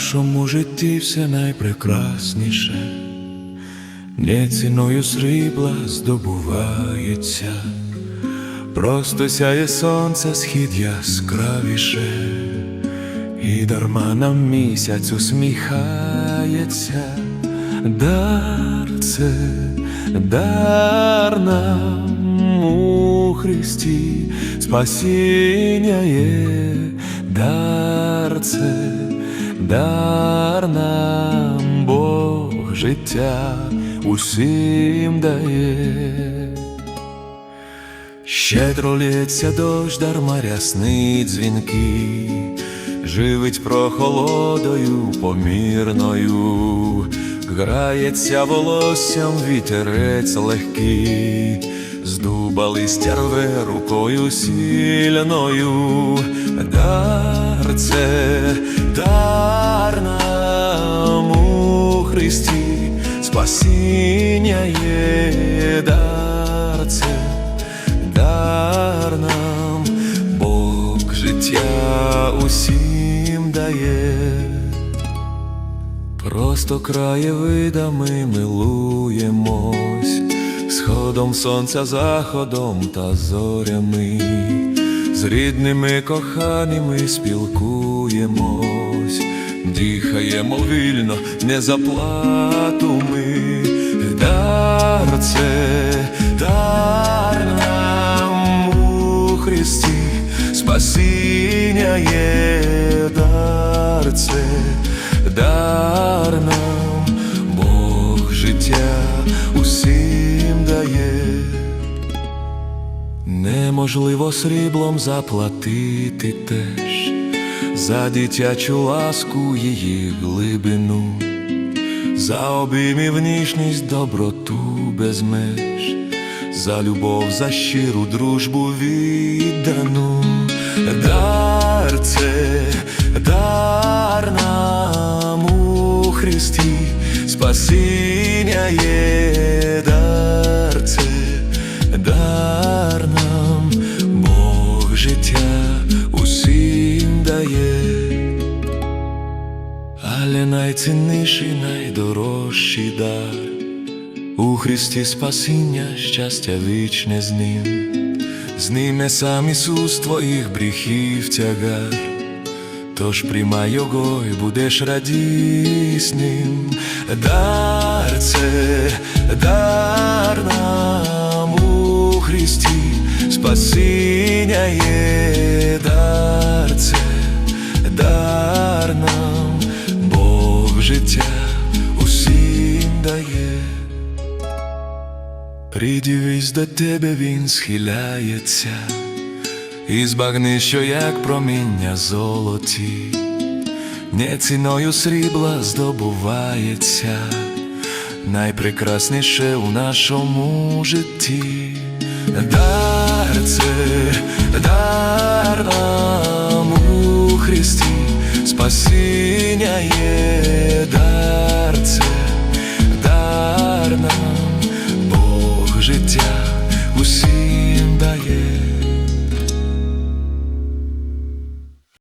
нашому житті все найпрекрасніше, не ціною срібла здобувається, просто сяє сонце схід яскравіше, і дарма нам місяць усміхається, дар це дар нам у Христі, спасіння є, дар це дар нам Бог життя усім дає. Щедро лється дощ, дарма рясний дзвінки, живить прохолодою помірною, грається волоссям вітерець легкий, з дуба листя рве рукою сильною, дар це дар нам у Христі, спасіння є дар це. Дар нам, Бог життя усім дає, просто краєвидами милуємось, сходом сонця, заходом та зорями, з рідними коханими спілкуємось, дихаємо вільно, не заплату ми, дар це дар нам у Христі, спасіння є дар це, дар нам, Бог життя усім дає. Неможливо сріблом заплатити теж за дитячу ласку її глибину, за обіймів ніжність, доброту без меж, за любов, за щиру дружбу віддану, дар це дар нам у Христі, спасіння є найцінніший, найдорожчий дар. У Христі спасіння, щастя вічне з ним, зніме сам Ісус твоїх гріхів тягар, тож приймай його і будеш радісним. Дар це дар нам у Христі, спасіння є дар Придивись до тебе він схиляється, і збагни, що як проміння золоті, не ціною срібла здобувається, найпрекрасніше у нашому житті. Дар це, дар нам у Христі, спасіння є, дар це, дар нам.